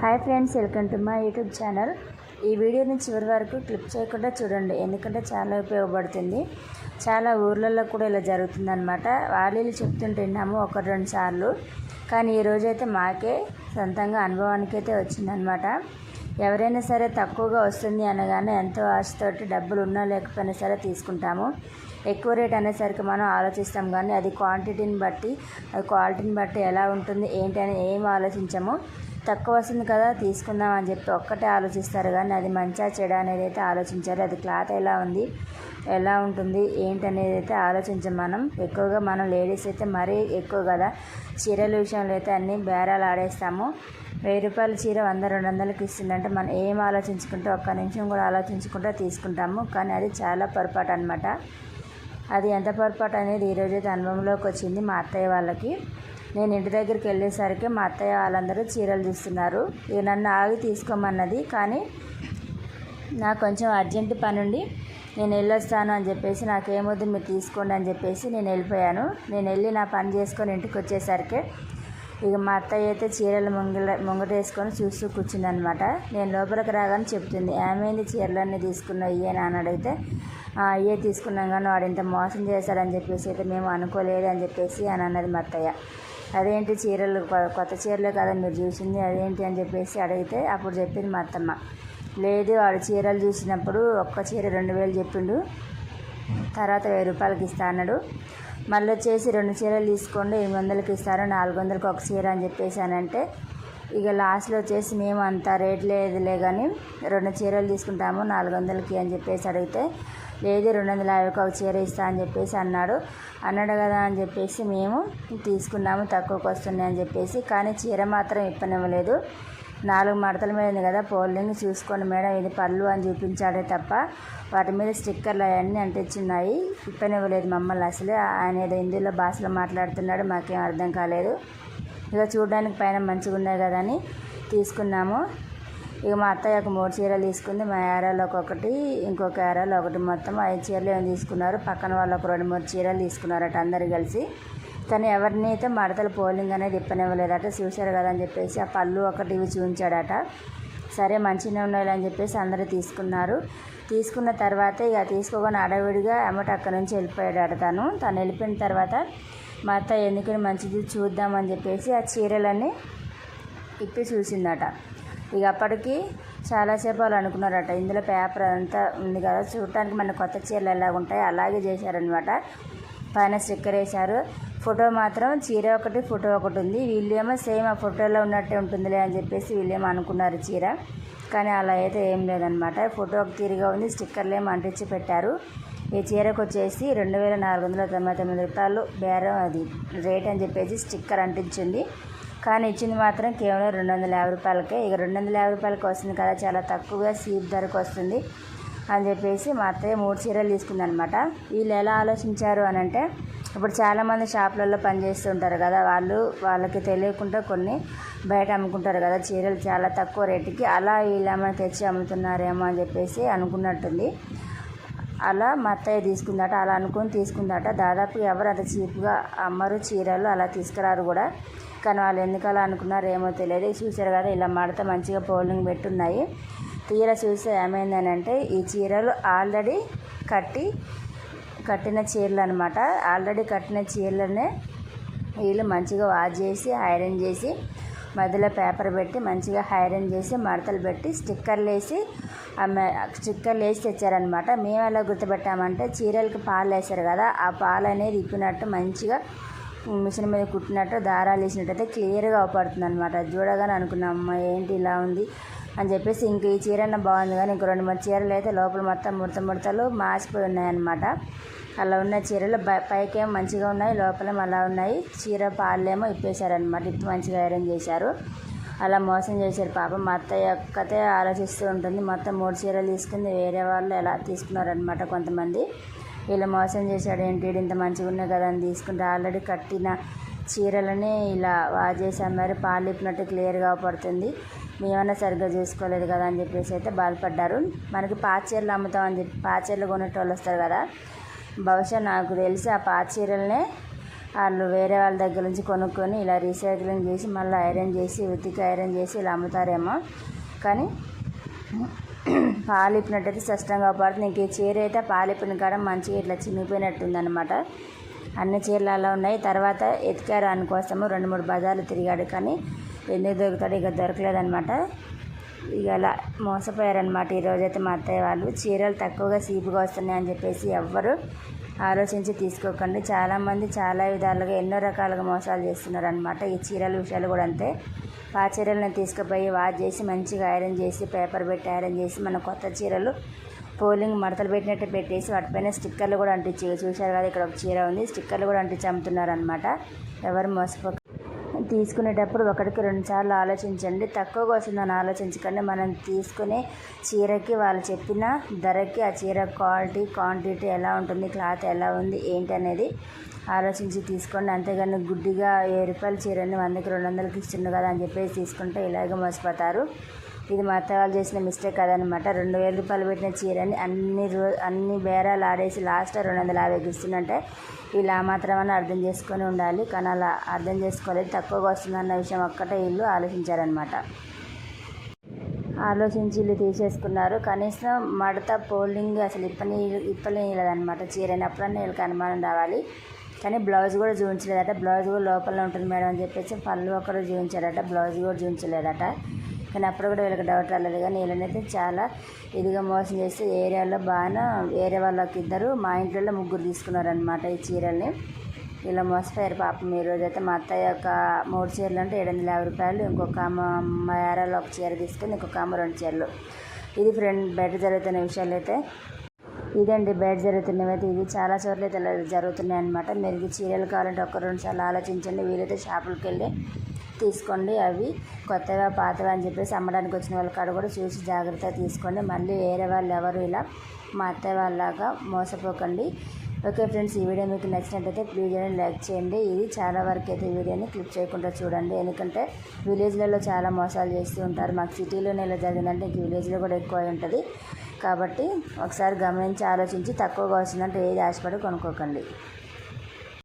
Hi friends welcome to my YouTube channel. ఈ వీడియోని చివరి వరకు క్లిప్ చేయకుండా చూడండి ఎందుకంటే చాలా ఉపయోగపడుతుంది. చాలా ఊర్లలో కూడా ఇలా జరుగుతుందనమాట వాళ్ళు చెప్తుంటే విన్నాము ఒక రెండు సార్లు. కానీ ఈ రోజైతే మాకే సొంతంగా అనుభవానికైతే వచ్చిందనమాట ఎవరైనా సరే తక్కువగా వస్తుంది అనగానే ఎంతో ఆశతోటి డబ్బులు ఉన్నా లేకపోయినా సరే తీసుకుంటాము. ఎక్కువ రేట్ అనేసరికి మనం ఆలోచిస్తాం కానీ అది క్వాంటిటీని బట్టి అది క్వాలిటీని బట్టి ఎలా ఉంటుంది ఏంటి అని ఏం ఆలోచించము. తక్కువ వస్తుంది కదా తీసుకుందాం అని చెప్పి ఒక్కటే ఆలోచిస్తారు. కానీ అది మంచిగా చెడ అనేది అయితే ఆలోచించారు. అది క్లాత్ ఎలా ఉంది ఎలా ఉంటుంది ఏంటి అనేది అయితే ఆలోచించం మనం. ఎక్కువగా మనం లేడీస్ అయితే మరీ ఎక్కువ కదా చీరల విషయంలో అయితే అన్ని బేరాలు ఆడేస్తాము. వెయ్యి రూపాయల చీర వంద రెండు వందలకి ఇస్తుందంటే మనం ఏం ఆలోచించుకుంటే ఒక్క నిమిషం కూడా ఆలోచించుకుంటే తీసుకుంటాము. కానీ అది చాలా పొరపాటు అనమాట అది ఎంత పొరపాటు అనేది ఈరోజు అనుభవంలోకి వచ్చింది మా అత్తయ్య వాళ్ళకి. నేను ఇంటి దగ్గరికి వెళ్ళేసరికి మా అత్తయ్య వాళ్ళందరూ చీరలు చూస్తున్నారు ఇక నన్ను ఆగి తీసుకోమన్నది. కానీ నాకు కొంచెం అర్జెంట్ పని ఉండి నేను వెళ్ళొస్తాను అని చెప్పేసి నాకేమొద్దు మీరు తీసుకోండి అని చెప్పేసి నేను వెళ్ళిపోయాను. నేను వెళ్ళి నా పని చేసుకొని ఇంటికి వచ్చేసరికి ఇక మా అత్తయ్య అయితే చీరలు ముంగిల ముంగటేసుకొని చూస్తూ కూర్చుందనమాట నేను లోపలికి రాగానే చెప్తుంది ఏమైంది చీరలన్నీ తీసుకున్నావు ఇయ్యే నాన్న అడిగితే అయ్యే తీసుకున్నాం కానీ వాడు ఇంత మోసం చేశాడని చెప్పేసి అయితే మేము అనుకోలేదు అని చెప్పేసి అని అన్నది మా అత్తయ్య. అదేంటి చీరలు కొత్త చీరలే కదా మీరు చూసింది అదేంటి? అని చెప్పేసి అడిగితే అప్పుడు చెప్పింది మా అత్తమ్మ. లేదు వాడు చీరలు చూసినప్పుడు ఒక్క చీర రెండు వేలు చెప్పిండు తర్వాత వెయ్యి రూపాయలకి ఇస్తా అన్నాడు. మళ్ళీ వచ్చేసి రెండు చీరలు తీసుకోండి ఎనిమిది వందలకి ఇస్తారు నాలుగు వందలకి ఒక చీర అని చెప్పేసి అని అంటే ఇక లాస్ట్లో వచ్చేసి మేము అంత రేట్ లేదులే కానీ రెండు చీరలు తీసుకుంటాము నాలుగు వందలకి అని చెప్పేసి అడిగితే లేదు రెండు వందల యాభైకి ఒక చీర ఇస్తా అని చెప్పేసి అన్నాడు. అన్నాడు కదా అని చెప్పేసి మేము తీసుకున్నాము తక్కువకి వస్తున్నాయి అని చెప్పేసి కానీ చీర మాత్రం ఇప్పనివ్వలేదు. నాలుగు మడతల మీద ఉంది కదా పోలింగ్ చూసుకోండి మేడం. ఇది పళ్ళు అని చూపించాడే తప్ప వాటి మీద స్టిక్కర్లు అవన్నీ అంటించున్నాయి ఇప్పనివ్వలేదు మమ్మల్ని అసలే. ఆయన ఏదో హిందీలో భాషలో మాట్లాడుతున్నాడు మాకేం అర్థం కాలేదు. ఇక చూడడానికి పైన మంచిగా ఉన్నాయి కదా అని తీసుకున్నాము. ఇక మా అత్తయ్య ఒక మూడు చీరలు తీసుకుంది. మా ఏరాలో ఒకటి ఇంకొక ఏరాలో ఒకటి మొత్తం ఐదు చీరలు ఏమి తీసుకున్నారు. పక్కన వాళ్ళు ఒక రెండు మూడు చీరలు తీసుకున్నారట అందరు కలిసి. తను ఎవరిని అయితే మడతలు పోలింగ్ అనేది ఇప్పనివ్వలేదట చూశారు కదా అని చెప్పేసి ఆ పళ్ళు ఒకటి ఇవి చూపించాడట. సరే మంచిగా ఉన్నాయి అని చెప్పేసి అందరూ తీసుకున్నారు. తీసుకున్న తర్వాత ఇక తీసుకోకుండా అడవిడిగా అమ్మట అక్కడ నుంచి వెళ్ళిపోయాడు తను. తను వెళ్ళిపోయిన తర్వాత మా అత్త ఎందుకని మంచిది చూద్దామని చెప్పేసి ఆ చీరలన్నీ ఇప్పి చూసిందట. ఇక అప్పటికి చాలాసేపు వాళ్ళు అనుకున్నారట ఇందులో పేపర్ అంతా ఉంది కదా చూడటానికి మన కొత్త చీరలు ఎలాగ ఉంటాయి అలాగే చేశారనమాట పైన స్టిక్కర్ వేశారు. ఫోటో మాత్రం చీర ఒకటి ఫోటో ఒకటి ఉంది. వీళ్ళేమో సేమ్ ఆ ఫోటోలో ఉన్నట్టే ఉంటుందిలే అని చెప్పేసి వీళ్ళేమో అనుకున్నారు చీర. కానీ అలా అయితే ఏం లేదనమాట ఫోటో ఒక తీరుగా ఉంది స్టిక్కర్లు ఏమో అంటించి పెట్టారు. ఈ చీరకు వచ్చేసి రెండు వేల నాలుగు వందల తొంభై తొమ్మిది రూపాయలు బేరం అది రేట్ అని చెప్పేసి స్టిక్కర్ అంటించింది. కానీ ఇచ్చింది మాత్రం కేవలం రెండు వందల యాభై రూపాయలకే. ఇక రెండు వందల యాభై రూపాయలకి వస్తుంది కదా చాలా తక్కువగా సీప్ ధరకు వస్తుంది అని చెప్పేసి మా అత్తయ్య మూడు చీరలు తీసుకుందనమాట వీళ్ళు ఎలా ఆలోచించారు అని అంటే ఇప్పుడు చాలామంది షాపులలో పనిచేస్తుంటారు కదా వాళ్ళు వాళ్ళకి తెలియకుండా కొన్ని బయట అమ్ముకుంటారు కదా చీరలు చాలా తక్కువ రేటుకి అలా ఇలా తెచ్చి అమ్ముతున్నారేమో అని చెప్పేసి అనుకున్నట్టుంది. అలా మా అత్తయ్య తీసుకుందట అలా అనుకుని తీసుకుందట. దాదాపు ఎవరు అంత చీప్గా అమ్మరు చీరలు అలా తీసుకురారు కూడా. కానీ వాళ్ళు ఎందుకు అలా అనుకున్నారో ఏమో తెలియదు. చూసారు కదా ఇలా మడత మంచిగా పోలింగ్ పెట్టున్నాయి. తీర చూస్తే ఏమైందని అంటే ఈ చీరలు ఆల్రెడీ కట్టి కట్టిన చీరలు అనమాట ఆల్రెడీ కట్టిన చీరలనే వీళ్ళు మంచిగా వాష్ చేసి ఐరన్ చేసి మధ్యలో పేపర్ పెట్టి మంచిగా ఐరన్ చేసి మడతలు పెట్టి స్టిక్కర్లు వేసి స్టిక్కర్లు వేసి తెచ్చారనమాట మేము ఎలా గుర్తుపెట్టామంటే చీరలకు పాలు వేసారు కదా ఆ పాలు అనేది ఇప్పినట్టు మంచిగా మిషన్ మీద కుట్టినట్టు దారాలు వేసినట్టయితే క్లియర్గా అవపడుతుంది అనమాట చూడగానే అనుకున్నాం అమ్మ ఏంటి ఇలా ఉంది? అని చెప్పేసి ఇంక ఈ చీరన్న బాగుంది కానీ ఇంక రెండు మూడు చీరలు అయితే లోపల మొత్తం ముడత ముడతలు మాసిపోయి ఉన్నాయన్నమాట. అలా ఉన్న చీరలు పైకేమో మంచిగా ఉన్నాయి లోపల అలా ఉన్నాయి. చీర పాలేమో ఇప్పేశారనమాట ఇప్పి మంచిగా ఐరన్ చేశారు. అలా మోసం చేశారు పాపం. మా అత్తయ్య ఒక్కతే ఆలోచిస్తూ ఉంటుంది మొత్తం మూడు చీరలు తీసుకుంది వేరే వాళ్ళు ఎలా తీసుకున్నారనమాట కొంతమంది. వీళ్ళు మోసం చేశాడు ఏంటి ఇంత మంచిగా ఉన్నాయి కదా అని తీసుకుంటే ఆల్రెడీ కట్టిన చీరలని ఇలా వాజేసి అమ్మారు పాలు ఇప్పినట్టు క్లియర్గా పడుతుంది. మేమన్నా సరిగ్గా చూసుకోలేదు కదా అని చెప్పేసి అయితే బాధపడ్డారు. మనకి పాచీరలు అమ్ముతామని చెప్పి పాచీరలు కొనేటోళ్ళు వస్తారు కదా. బహుశా నాకు తెలిసి ఆ పాచీరలనే వాళ్ళు వేరే వాళ్ళ దగ్గర నుంచి కొనుక్కొని ఇలా రీసైక్లింగ్ చేసి మళ్ళీ ఐరన్ చేసి ఉతికి ఐరన్ చేసి ఇలా అమ్ముతారేమో. కానీ పాలిపినట్టయితే స్పష్టంగా పడుతుంది. ఇంక ఈ చీర అయితే పాలిపిన కాడ మంచిగా ఇట్లా చినిగిపోయినట్టుందనమాట అన్ని చీరలు అలా ఉన్నాయి. తర్వాత ఎతికారు అనుకోసము రెండు మూడు బజార్లు తిరిగాడు. కానీ ఎందుకు దొరుకుతాడు ఇక దొరకలేదనమాట ఇక అలా మోసపోయారనమాట ఈరోజైతే మా అత్తయ్య వాళ్ళు చీరలు తక్కువగా సీపుగా వస్తున్నాయి అని చెప్పేసి ఎవ్వరు ఆలోచించి తీసుకోకండి. చాలామంది చాలా విధాలుగా ఎన్నో రకాలుగా మోసాలు చేస్తున్నారు అనమాట ఈ చీరల విషయాలు కూడా అంతే. ఆ చీరలను తీసుకుపోయి వాష్ చేసి మంచిగా ఐరన్ చేసి పేపర్ పెట్టి ఐరన్ చేసి మన కొత్త చీరలు పోలింగ్ మడతలు పెట్టినట్టు పెట్టేసి వాటిపైన స్టిక్కర్లు కూడా అంటించి చూశారు కదా ఇక్కడ ఒక చీర ఉంది. స్టిక్కర్లు కూడా అంటించి అమ్ముతున్నారు అనమాట ఎవరు మోసపో తీసుకునేటప్పుడు ఒకటికి రెండు సార్లు ఆలోచించండి. తక్కువగా వస్తుందని ఆలోచించకండి. మనం తీసుకునే చీరకి వాళ్ళు చెప్పిన ధరకి ఆ చీర క్వాలిటీ క్వాంటిటీ ఎలా ఉంటుంది క్లాత్ ఎలా ఉంది ఏంటి అనేది ఆలోచించి తీసుకోండి. అంతేగాని గుడ్డిగా ఏ రూపాయల చీరని వందకి రెండు వందలకి ఇస్తుండు కదా అని చెప్పేసి తీసుకుంటే ఇలాగే మోసపోతారు. ఇది మా అత్త వాళ్ళు చేసిన మిస్టేక్ కదనమాట రెండు వేల రూపాయలు పెట్టిన చీరని అన్ని రో అన్ని బేరాలు ఆడేసి లాస్ట్ రెండు వందల యాభైకి ఇస్తుందంటే వీళ్ళు ఆ మాత్రమని అర్థం చేసుకొని ఉండాలి. కానీ అలా అర్థం చేసుకోలేదు. తక్కువగా వస్తుందన్న విషయం ఒక్కటే వీళ్ళు ఆలోచించారనమాట ఆలోచించి వీళ్ళు తీసేసుకున్నారు. కనీసం మడత పోలింగ్ అసలు ఇప్పని ఇప్పలేదనమాట చీరని అప్పుడన్నా వీళ్ళకి అనుమానం రావాలి. కానీ బ్లౌజ్ కూడా చూపించలేదట బ్లౌజ్ కూడా లోపల ఉంటుంది మేడం అని చెప్పేసి పళ్ళు ఒకరు చూపించారట బ్లౌజ్ కూడా చూపించలేదట కానీ అప్పుడు కూడా వీళ్ళకి డౌట్ రాలేదు. కానీ వీళ్ళనైతే చాలా ఇదిగా మోసం చేస్తే ఏరియాలో బాగా వేరే వాళ్ళకి ఇద్దరు మా ఇంట్లో ముగ్గురు తీసుకున్నారనమాట ఈ చీరల్ని. ఇలా మోసపోయారు పాపం. ఈ రోజైతే మా అత్తయ్య యొక్క మూడు చీరలు అంటే ఏడు వందల యాభై రూపాయలు ఇంకొక ఆమె మా ఏరాలో ఒక చీర తీసుకుని ఇంకొక ఆమె రెండు చీరలు. ఇది ఫ్రెండ్ బయట జరుగుతున్న విషయాలు అయితే ఇదండి. బయట జరుగుతున్నవి అయితే ఇది చాలా చోట్ల అయితే జరుగుతున్నాయి అనమాట మీరు ఇది చీరలు కావాలంటే ఒక రెండు సార్లు ఆలోచించండి. వీలైతే షాపులకు వెళ్ళి తీసుకోండి. అవి కొత్తగా పాతవి అని చెప్పేసి అమ్మడానికి వచ్చిన వాళ్ళ కాడ కూడా చూసి జాగ్రత్తగా తీసుకోండి. మళ్ళీ వేరే వాళ్ళు ఎవరు ఇలా మా అత్తయ్య వాళ్ళలాగా మోసపోకండి. ఓకే ఫ్రెండ్స్ ఈ వీడియో మీకు నచ్చినట్టయితే ప్లీజ్ అని లైక్ చేయండి. ఇది చాలా వరకు అయితే ఈ వీడియోని క్లిక్ చేయకుండా చూడండి. ఎందుకంటే విలేజ్లలో చాలా మోసాలు చేస్తూ ఉంటారు. మాకు సిటీలోనే ఇలా జరిగిందంటే ఇంక విలేజ్లో కూడా ఎక్కువ ఉంటుంది. కాబట్టి ఒకసారి గమనించి ఆలోచించి తక్కువగా వస్తుందంటే ఏది ఆశపడి కొనుక్కోకండి.